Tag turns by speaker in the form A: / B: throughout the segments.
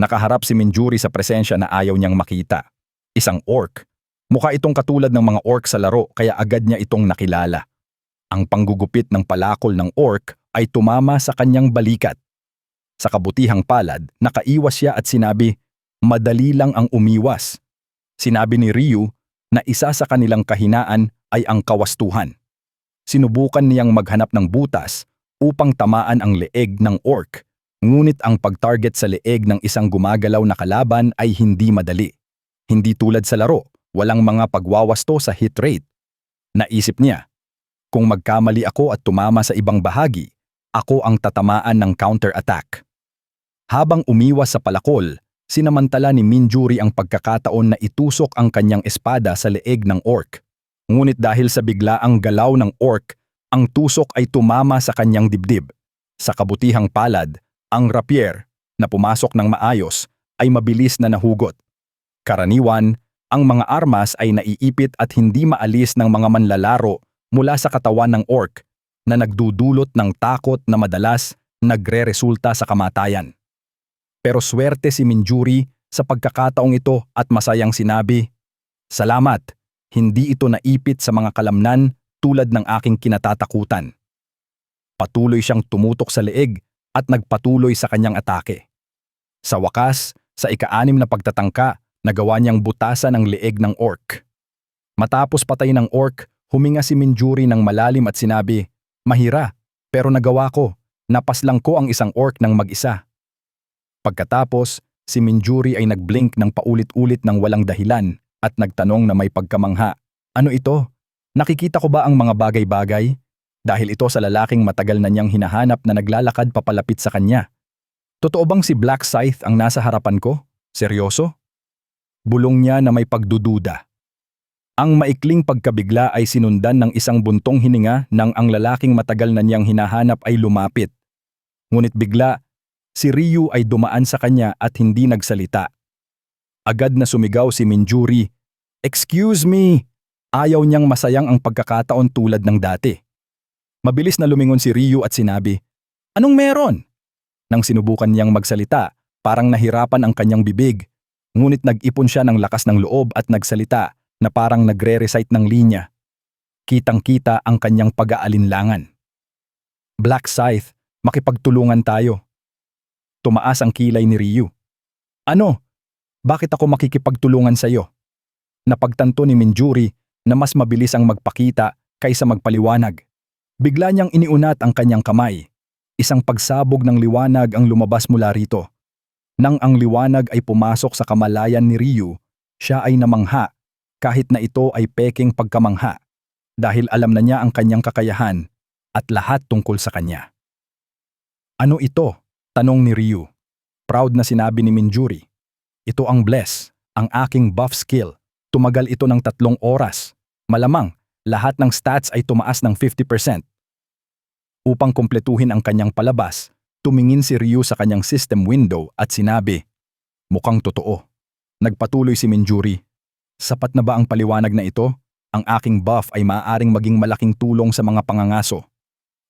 A: Nakaharap si Minjuri sa presensya na ayaw niyang makita. Isang orc. Mukha itong katulad ng mga orc sa laro kaya agad niya itong nakilala. Ang panggugupit ng palakol ng orc ay tumama sa kanyang balikat. Sa kabutihang palad, nakaiwas siya at sinabi, madali lang ang umiwas. Sinabi ni Ryu na isa sa kanilang kahinaan ay ang kawastuhan. Sinubukan niyang maghanap ng butas upang tamaan ang leeg ng orc, ngunit ang pag-target sa leeg ng isang gumagalaw na kalaban ay hindi madali. Hindi tulad sa laro, walang mga pagwawasto sa hit rate. Naisip niya, kung magkamali ako at tumama sa ibang bahagi, ako ang tatamaan ng counter-attack. Habang umiwas sa palakol, sinamantala ni Minjuri ang pagkakataon na itusok ang kanyang espada sa leeg ng orc. Ngunit dahil sa biglaang galaw ng orc, ang tusok ay tumama sa kanyang dibdib. Sa kabutihang palad, ang rapier, na pumasok ng maayos, ay mabilis na nahugot. Karaniwan, ang mga armas ay naiipit at hindi maalis ng mga manlalaro mula sa katawan ng orc na nagdudulot ng takot na madalas nagre-resulta sa kamatayan. Pero swerte si Minjuri sa pagkakataong ito at masayang sinabi, Salamat, hindi ito naipit sa mga kalamnan tulad ng aking kinatatakutan. Patuloy siyang tumutok sa leeg at nagpatuloy sa kanyang atake. Sa wakas, sa ika-anim na pagtatangka, nagawa niyang butasan ang leeg ng orc. Matapos patay ng orc, huminga si Minjuri ng malalim at sinabi, Mahira, pero nagawa ko, napaslang ko ang isang orc ng mag-isa. Pagkatapos, si Minjuri ay nagblink ng paulit-ulit ng walang dahilan at nagtanong na may pagkamangha. Ano ito? Nakikita ko ba ang mga bagay-bagay? Dahil ito sa lalaking matagal na niyang hinahanap na naglalakad papalapit sa kanya. Totoo bang si Black Scythe ang nasa harapan ko? Seryoso? Bulong niya na may pagdududa. Ang maikling pagkabigla ay sinundan ng isang buntong hininga nang ang lalaking matagal na niyang hinahanap ay lumapit. Ngunit bigla, si Ryu ay dumaan sa kanya at hindi nagsalita. Agad na sumigaw si Minjuri, Excuse me! Ayaw niyang masayang ang pagkakataon tulad ng dati. Mabilis na lumingon si Ryu at sinabi, Anong meron? Nang sinubukan niyang magsalita, parang nahirapan ang kanyang bibig. Ngunit nag-ipon siya ng lakas ng loob at nagsalita na parang nagre-recite ng linya. Kitang-kita ang kanyang pag-aalinlangan. Black Scythe, makipagtulungan tayo. Tumaas ang kilay ni Ryu. Ano? Bakit ako makikipagtulungan sa iyo? Napagtanto ni Minjuri na mas mabilis ang magpakita kaysa magpaliwanag. Bigla niyang iniunat ang kanyang kamay. Isang pagsabog ng liwanag ang lumabas mula rito. Nang ang liwanag ay pumasok sa kamalayan ni Ryu, siya ay namangha kahit na ito ay peking pagkamangha dahil alam na niya ang kanyang kakayahan at lahat tungkol sa kanya. Ano ito? Tanong ni Ryu. Proud na sinabi ni Minjuri. Ito ang bless, ang aking buff skill. Tumagal ito ng tatlong oras. Malamang, lahat ng stats ay tumaas ng 50%. Upang kumpletuhin ang kanyang palabas, tumingin si Ryu sa kanyang system window at sinabi, Mukhang totoo. Nagpatuloy si Minjuri. Sapat na ba ang paliwanag na ito? Ang aking buff ay maaaring maging malaking tulong sa mga pangangaso.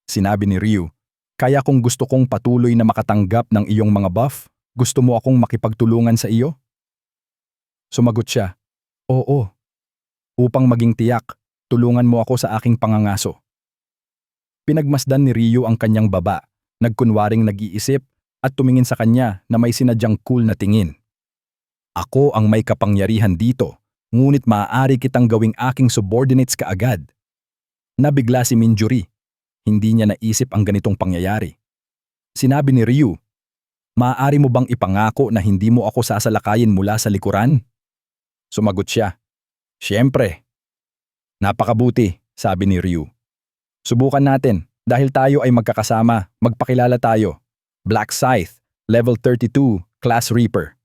A: Sinabi ni Ryu, Kaya kung gusto kong patuloy na makatanggap ng iyong mga buff, gusto mo akong makipagtulungan sa iyo? Sumagot siya, Oo. Upang maging tiyak, tulungan mo ako sa aking pangangaso. Pinagmasdan ni Ryu ang kanyang baba, nagkunwaring nag-iisip at tumingin sa kanya na may sinadyang cool na tingin. Ako ang may kapangyarihan dito, ngunit maaari kitang gawing aking subordinates kaagad. Nabigla si Minjuri. Hindi niya naisip ang ganitong pangyayari. Sinabi ni Ryu, Maaari mo bang ipangako na hindi mo ako sasalakayin mula sa likuran? Sumagot siya, Siyempre. Napakabuti, sabi ni Ryu. Subukan natin, dahil tayo ay magkakasama, magpakilala tayo. Black Scythe, level 32, Class Reaper.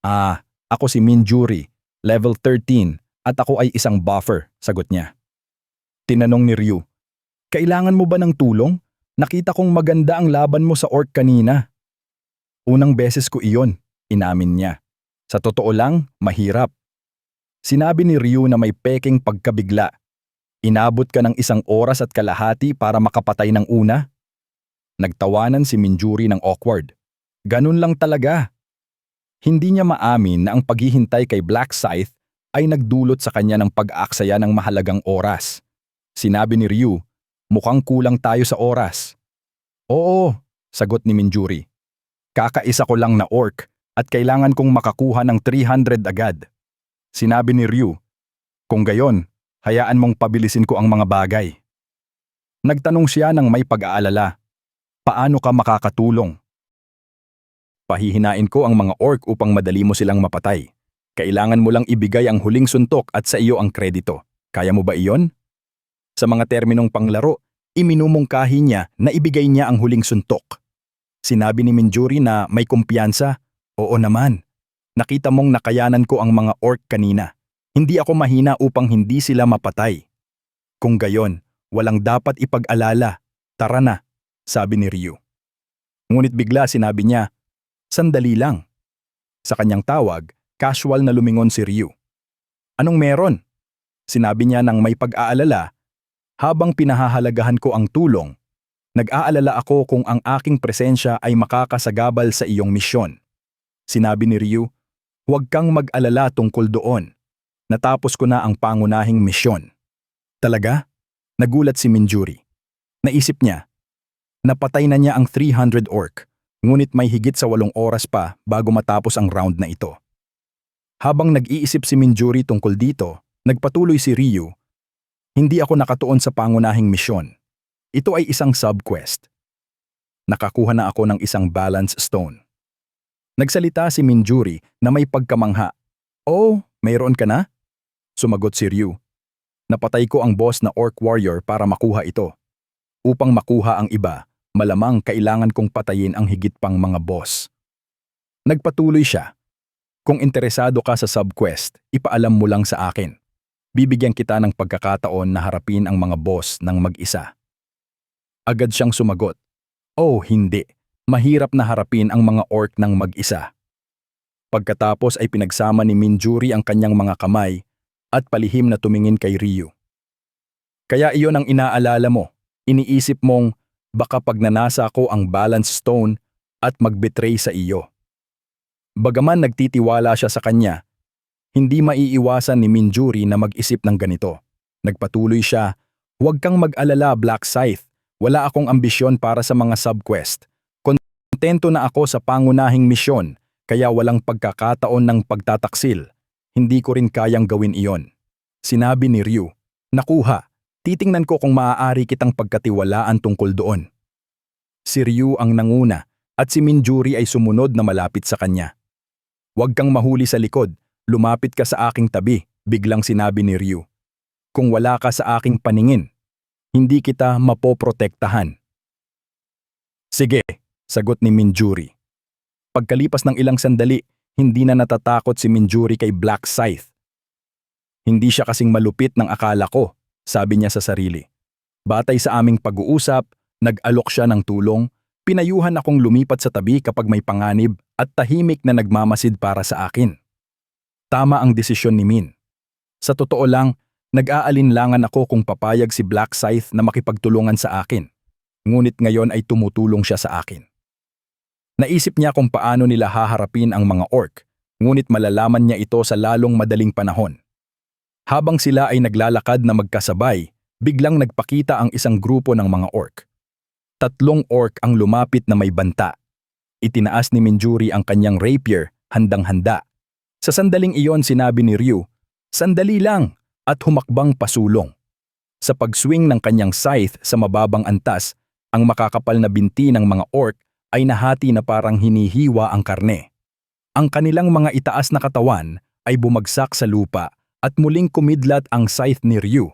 A: Ah, ako si Minjuri, level 13, at ako ay isang buffer, sagot niya. Tinanong ni Ryu, Kailangan mo ba ng tulong? Nakita kong maganda ang laban mo sa orc kanina. Unang beses ko iyon, inamin niya. Sa totoo lang, mahirap. Sinabi ni Ryu na may peking pagkabigla. Inabot ka ng isang oras at kalahati para makapatay ng una? Nagtawanan si Minjuri ng awkward. Ganun lang talaga. Hindi niya maamin na ang paghihintay kay Black Scythe ay nagdulot sa kanya ng pag-aaksaya ng mahalagang oras. Sinabi ni Ryu, mukhang kulang tayo sa oras. Oo, sagot ni Minjuri. Kakaisa ko lang na orc at kailangan kong makakuha ng 300 agad. Sinabi ni Ryu, kung gayon, hayaan mong pabilisin ko ang mga bagay. Nagtanong siya ng may pag-aalala, paano ka makakatulong? Pahihinain ko ang mga orc upang madali mo silang mapatay. Kailangan mo lang ibigay ang huling suntok at sa iyo ang kredito. Kaya mo ba iyon? Sa mga terminong panglaro, iminumungkahi niya na ibigay niya ang huling suntok. Sinabi ni Minjuri na may kumpiyansa. Oo naman. Nakita mong nakayanan ko ang mga orc kanina. Hindi ako mahina upang hindi sila mapatay. Kung gayon, walang dapat ipag-alala. Tara na, sabi ni Ryu. Ngunit bigla sinabi niya, sandali lang. Sa kanyang tawag, casual na lumingon si Ryu. Anong meron? Sinabi niya ng may pag-aalala, habang pinahahalagahan ko ang tulong, nag-aalala ako kung ang aking presensya ay makakasagabal sa iyong misyon. Sinabi ni Ryu, huwag kang mag-alala tungkol doon. Natapos ko na ang pangunahing misyon. Talaga? Nagulat si Minjuri. Naisip niya, napatay na niya ang 300 orc, ngunit may higit sa walong oras pa bago matapos ang round na ito. Habang nag-iisip si Minjuri tungkol dito, nagpatuloy si Ryu, hindi ako nakatuon sa pangunahing misyon. Ito ay isang subquest. Nakakuha na ako ng isang balance stone. Nagsalita si Minjuri na may pagkamangha. Oh, mayroon ka na? Sumagot si Ryu. Napatay ko ang boss na orc warrior para makuha ito. Upang makuha ang iba, malamang kailangan kong patayin ang higit pang mga boss. Nagpatuloy siya. Kung interesado ka sa subquest, ipaalam mo lang sa akin. Bibigyan kita ng pagkakataon na harapin ang mga boss ng mag-isa. Agad siyang sumagot. Oh, hindi. Mahirap na harapin ang mga orc ng mag-isa. Pagkatapos ay pinagsama ni Minjuri ang kanyang mga kamay at palihim na tumingin kay Ryu. Kaya iyon ang inaalala mo. Iniisip mong baka pag nanasa ko ang balance stone at magbetray sa iyo. Bagaman nagtitiwala siya sa kanya, hindi maiiwasan ni Minjuri na mag-isip ng ganito. Nagpatuloy siya, huwag kang mag-alala Black Scythe, wala akong ambisyon para sa mga subquest. Kontento na ako sa pangunahing misyon, kaya walang pagkakataon ng pagtataksil. Hindi ko rin kayang gawin iyon. Sinabi ni Ryu, nakuha, titingnan ko kung maaari kitang pagkatiwalaan tungkol doon. Si Ryu ang nanguna at si Minjuri ay sumunod na malapit sa kanya. Huwag kang mahuli sa likod, lumapit ka sa aking tabi, biglang sinabi ni Ryu. Kung wala ka sa aking paningin, hindi kita mapoprotektahan. Sige, sagot ni Minjuri. Pagkalipas ng ilang sandali, hindi na natatakot si Minjuri kay Black Scythe. Hindi siya kasing malupit ng akala ko, sabi niya sa sarili. Batay sa aming pag-uusap, nag-alok siya ng tulong, pinayuhan akong lumipat sa tabi kapag may panganib at tahimik na nagmamasid para sa akin. Tama ang desisyon ni Min. Sa totoo lang, nag-aalinlangan ako kung papayag si Black Scythe na makipagtulungan sa akin. Ngunit ngayon ay tumutulong siya sa akin. Naisip niya kung paano nila haharapin ang mga orc, ngunit malalaman niya ito sa lalong madaling panahon. Habang sila ay naglalakad na magkasabay, biglang nagpakita ang isang grupo ng mga orc. Tatlong orc ang lumapit na may banta. Itinaas ni Minjuri ang kanyang rapier, handang-handa. Sa sandaling iyon sinabi ni Ryu, Sandali lang, at humakbang pasulong. Sa pagswing ng kanyang scythe sa mababang antas, ang makakapal na binti ng mga orc ay nahati na parang hinihiwa ang karne. Ang kanilang mga itaas na katawan ay bumagsak sa lupa at muling kumidlat ang scythe ni Ryu.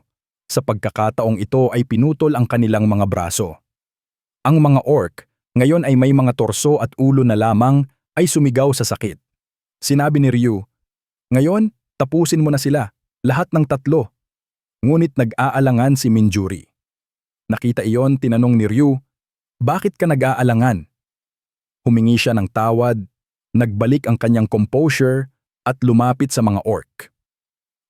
A: Sa pagkakataong ito ay pinutol ang kanilang mga braso. Ang mga orc, ngayon ay may mga torso at ulo na lamang ay sumigaw sa sakit. Sinabi ni Ryu, Ngayon, tapusin mo na sila, lahat ng tatlo. Ngunit nag-aalangan si Minjuri. Nakita iyon, tinanong ni Ryu, Bakit ka nag-aalangan? Humingi siya ng tawad, nagbalik ang kanyang composure at lumapit sa mga orc.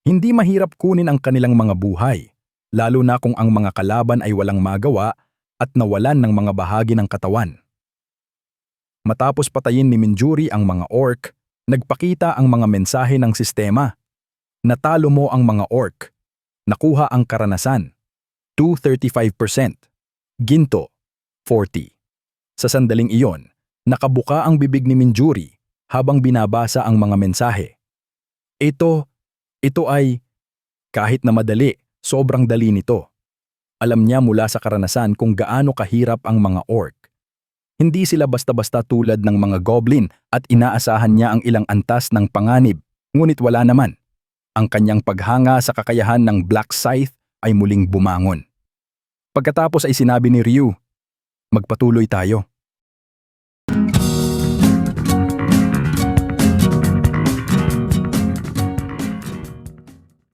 A: Hindi mahirap kunin ang kanilang mga buhay, lalo na kung ang mga kalaban ay walang magawa at nawalan ng mga bahagi ng katawan. Matapos patayin ni Minjuri ang mga orc, Nagpakita ang mga mensahe ng sistema. Natalo mo ang mga orc. Nakuha ang karanasan. 235%. Ginto. 40. Sa sandaling iyon, nakabuka ang bibig ni Minjuri habang binabasa ang mga mensahe. Ito, ito ay, kahit na madali, sobrang dali nito. Alam niya mula sa karanasan kung gaano kahirap ang mga orc. Hindi sila basta-basta tulad ng mga goblin at inaasahan niya ang ilang antas ng panganib, ngunit wala naman. Ang kanyang paghanga sa kakayahan ng Black Scythe ay muling bumangon. Pagkatapos ay sinabi ni Ryu, Magpatuloy tayo.